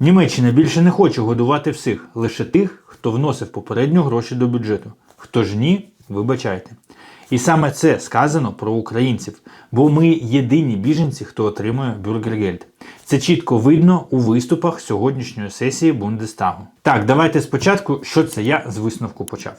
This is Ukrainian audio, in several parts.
Німеччина більше не хоче годувати всіх, лише тих, хто вносив попередньо гроші до бюджету. Хто ж ні, вибачайте. І саме це сказано про українців, бо ми єдині біженці, хто отримує бюргергельд. Це чітко видно у виступах сьогоднішньої сесії Бундестагу. Так, давайте спочатку, що це я з висновку почав.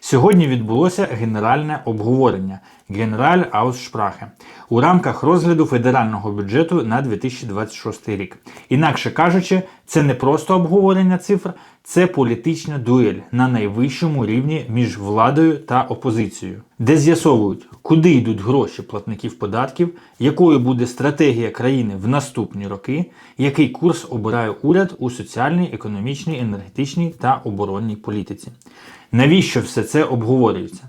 Сьогодні відбулося генеральне обговорення Генераль Ауссprache у рамках розгляду федерального бюджету на 2026 рік. Інакше кажучи, це не просто обговорення цифр, це політична дуель на найвищому рівні між владою та опозицією, де з'ясовують, куди йдуть гроші платників податків, якою буде стратегія країни в наступні роки, який курс обирає уряд у соціальній, економічній, енергетичній та оборонній політиці. Навіщо все це обговорюється?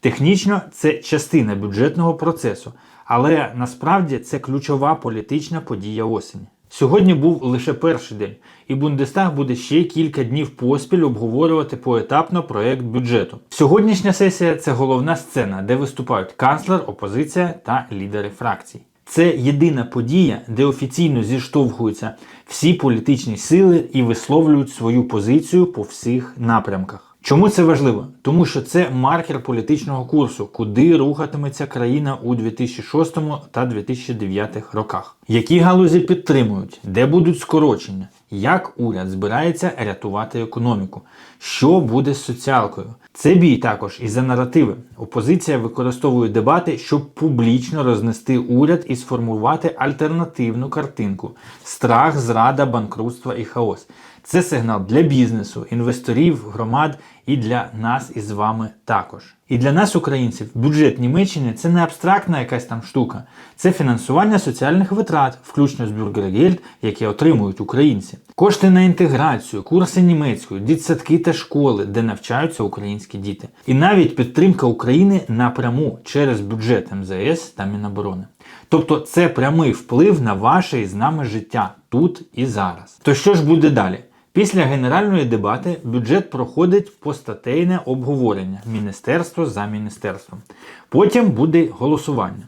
Технічно це частина бюджетного процесу, але насправді це ключова політична подія осені. Сьогодні був лише перший день, і Бундестаг буде ще кілька днів поспіль обговорювати поетапно проект бюджету. Сьогоднішня сесія це головна сцена, де виступають канцлер, опозиція та лідери фракцій. Це єдина подія, де офіційно зіштовхуються всі політичні сили і висловлюють свою позицію по всіх напрямках. Чому це важливо? Тому що це маркер політичного курсу, куди рухатиметься країна у 2006 та 2009 роках. Які галузі підтримують, де будуть скорочення, як уряд збирається рятувати економіку, що буде з соціалкою. Це бій також і за наративи. Опозиція використовує дебати, щоб публічно рознести уряд і сформувати альтернативну картинку: страх, зрада, банкрутство і хаос. Це сигнал для бізнесу, інвесторів, громад і для нас із вами також. І для нас, українців, бюджет Німеччини це не абстрактна якась там штука, це фінансування соціальних витрат, включно з бюргергельд, які отримують українці. Кошти на інтеграцію, курси німецької, дитсадки та школи, де навчаються українські діти. І навіть підтримка України напряму через бюджет МЗС та Міноборони. Тобто це прямий вплив на ваше і з нами життя тут і зараз. То що ж буде далі? Після генеральної дебати бюджет проходить постатейне обговорення міністерство за міністерством. Потім буде голосування.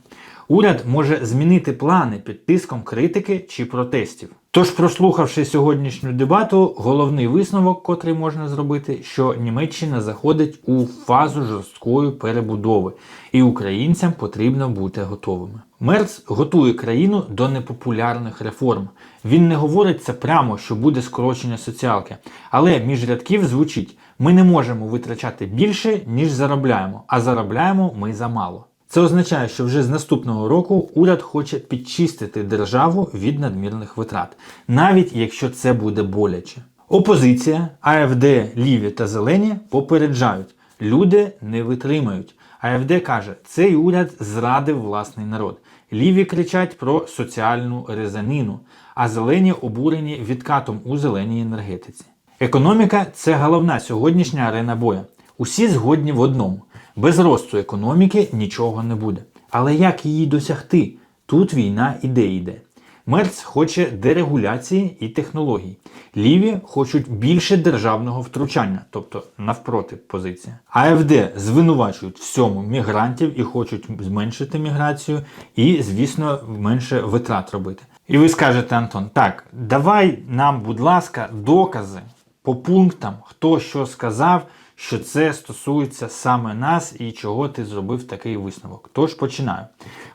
Уряд може змінити плани під тиском критики чи протестів. Тож, прослухавши сьогоднішню дебату, головний висновок, котрий можна зробити, що Німеччина заходить у фазу жорсткої перебудови, і українцям потрібно бути готовими. Мерц готує країну до непопулярних реформ. Він не говорить це прямо, що буде скорочення соціалки, але між рядків звучить: ми не можемо витрачати більше, ніж заробляємо, а заробляємо ми замало. Це означає, що вже з наступного року уряд хоче підчистити державу від надмірних витрат, навіть якщо це буде боляче. Опозиція, АФД, Ліві та Зелені попереджають, люди не витримають. АФД каже, цей уряд зрадив власний народ. Ліві кричать про соціальну резанину, а зелені обурені відкатом у зеленій енергетиці. Економіка це головна сьогоднішня арена боя. Усі згодні в одному. Без росту економіки нічого не буде. Але як її досягти? Тут війна іде йде. Мерц хоче дерегуляції і технологій. Ліві хочуть більше державного втручання, тобто навпроти позиція. АФД звинувачують всьому мігрантів і хочуть зменшити міграцію, і, звісно, менше витрат робити. І ви скажете, Антон, так, давай нам, будь ласка, докази по пунктам, хто що сказав, що це стосується саме нас і чого ти зробив такий висновок. Тож починаю.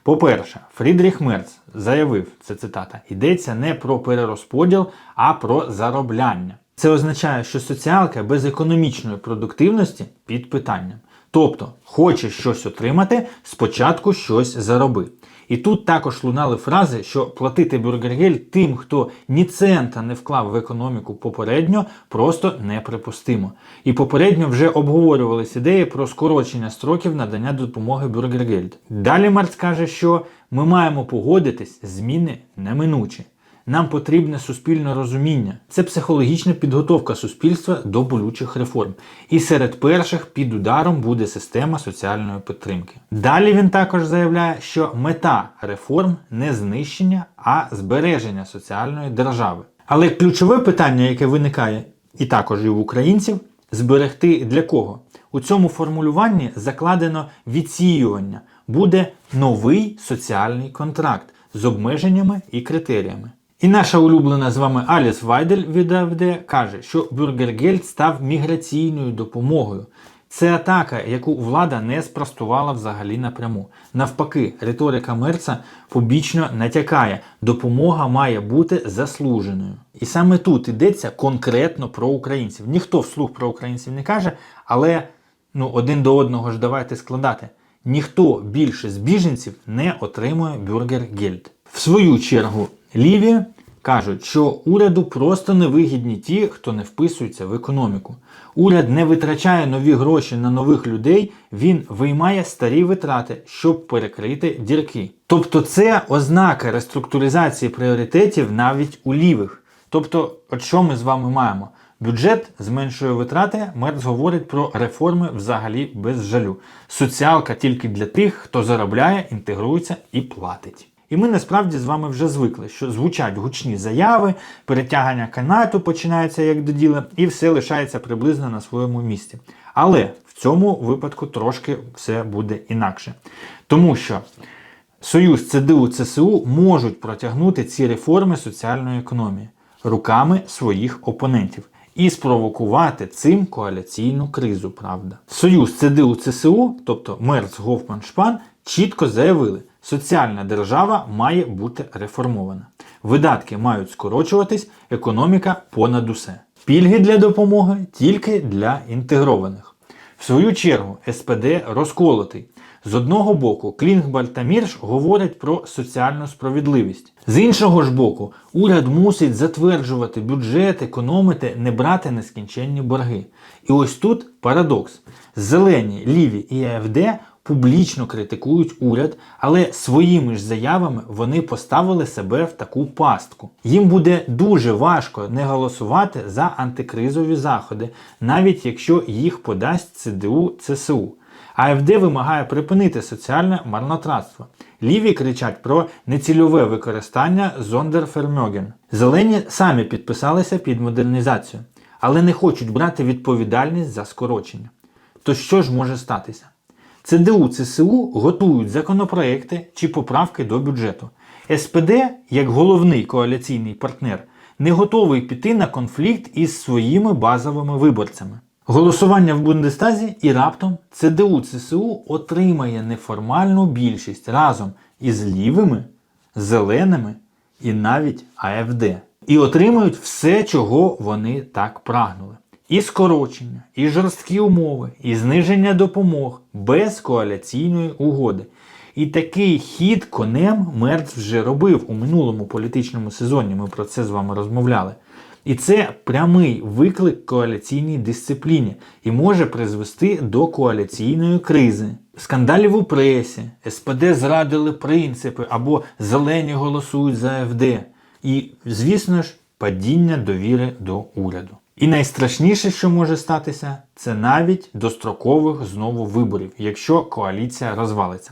По-перше, Фрідріх Мерц заявив, це цитата, йдеться не про перерозподіл, а про заробляння. Це означає, що соціалка без економічної продуктивності під питанням. Тобто, хочеш щось отримати, спочатку щось зароби. І тут також лунали фрази, що платити бюргергель тим, хто ні цента не вклав в економіку попередньо, просто неприпустимо. І попередньо вже обговорювалися ідеї про скорочення строків надання допомоги бюргергельд. Далі Марц каже, що ми маємо погодитись, зміни неминучі. Нам потрібне суспільне розуміння. Це психологічна підготовка суспільства до болючих реформ. І серед перших під ударом буде система соціальної підтримки. Далі він також заявляє, що мета реформ не знищення, а збереження соціальної держави. Але ключове питання, яке виникає і також і в українців, зберегти для кого? У цьому формулюванні закладено відсіювання. Буде новий соціальний контракт з обмеженнями і критеріями. І наша улюблена з вами Аліс Вайдель від АФД каже, що Бюргергельд став міграційною допомогою. Це атака, яку влада не спростувала взагалі напряму. Навпаки, риторика Мерца побічно натякає, допомога має бути заслуженою. І саме тут йдеться конкретно про українців. Ніхто вслух про українців не каже, але ну, один до одного ж давайте складати. Ніхто більше з біженців не отримує бюргергельд. В свою чергу, ліві кажуть, що уряду просто невигідні ті, хто не вписується в економіку. Уряд не витрачає нові гроші на нових людей, він виймає старі витрати, щоб перекрити дірки. Тобто це ознака реструктуризації пріоритетів навіть у лівих. Тобто, от що ми з вами маємо? Бюджет зменшує витрати, Мерц говорить про реформи взагалі без жалю. Соціалка тільки для тих, хто заробляє, інтегрується і платить. І ми насправді з вами вже звикли, що звучать гучні заяви, перетягання канату починається як до діла, і все лишається приблизно на своєму місці. Але в цьому випадку трошки все буде інакше. Тому що Союз ЦДУ ЦСУ можуть протягнути ці реформи соціальної економії руками своїх опонентів і спровокувати цим коаліційну кризу, правда. Союз ЦДУ ЦСУ, тобто Мерц Гофман Шпан, чітко заявили, соціальна держава має бути реформована. Видатки мають скорочуватись, економіка понад усе. Пільги для допомоги тільки для інтегрованих. В свою чергу СПД розколотий. З одного боку, Клінгбаль та Мірш говорять про соціальну справедливість. З іншого ж боку, уряд мусить затверджувати бюджет, економити, не брати нескінченні борги. І ось тут парадокс: зелені, ліві і АФД публічно критикують уряд, але своїми ж заявами вони поставили себе в таку пастку. Їм буде дуже важко не голосувати за антикризові заходи, навіть якщо їх подасть ЦДУ ЦСУ. АФД вимагає припинити соціальне марнотратство. Ліві кричать про нецільове використання зондерфермьоген. Зелені самі підписалися під модернізацію, але не хочуть брати відповідальність за скорочення. То що ж може статися? ЦДУ ЦСУ готують законопроекти чи поправки до бюджету. СПД, як головний коаліційний партнер, не готовий піти на конфлікт із своїми базовими виборцями. Голосування в Бундестазі і раптом ЦДУ ЦСУ отримає неформальну більшість разом із лівими, зеленими і навіть АФД. І отримують все, чого вони так прагнули. І скорочення, і жорсткі умови, і зниження допомог без коаліційної угоди. І такий хід конем Мерц вже робив у минулому політичному сезоні. Ми про це з вами розмовляли. І це прямий виклик коаліційній дисципліні і може призвести до коаліційної кризи. Скандалів у пресі, СПД зрадили принципи або зелені голосують за АФД. І, звісно ж, падіння довіри до уряду. І найстрашніше, що може статися, це навіть дострокових знову виборів, якщо коаліція розвалиться.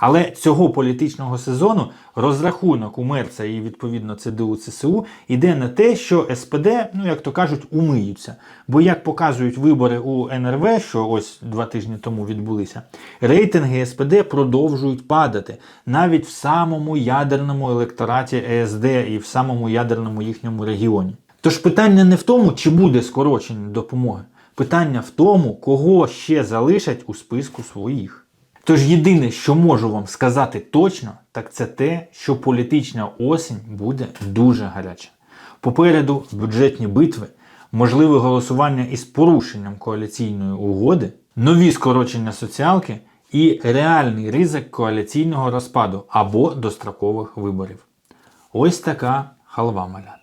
Але цього політичного сезону розрахунок у Мерца і відповідно ЦДУ ЦСУ йде на те, що СПД, ну як то кажуть, умиються. Бо як показують вибори у НРВ, що ось два тижні тому відбулися, рейтинги СПД продовжують падати навіть в самому ядерному електораті ЕСД і в самому ядерному їхньому регіоні. Тож питання не в тому, чи буде скорочення допомоги. Питання в тому, кого ще залишать у списку своїх. Тож єдине, що можу вам сказати точно, так це те, що політична осінь буде дуже гаряча. Попереду бюджетні битви, можливе голосування із порушенням коаліційної угоди, нові скорочення соціалки і реальний ризик коаліційного розпаду або дострокових виборів. Ось така халва малята.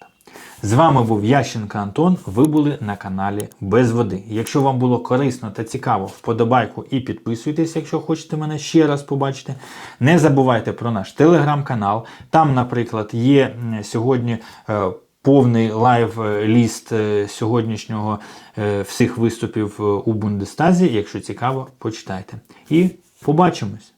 З вами був Ященко Антон. Ви були на каналі Без Води. Якщо вам було корисно та цікаво, вподобайку і підписуйтесь, якщо хочете мене ще раз побачити. Не забувайте про наш телеграм-канал. Там, наприклад, є сьогодні. е, Повний лайв-ліст е, сьогоднішнього е, всіх виступів у Бундестазі. Якщо цікаво, почитайте. І побачимось!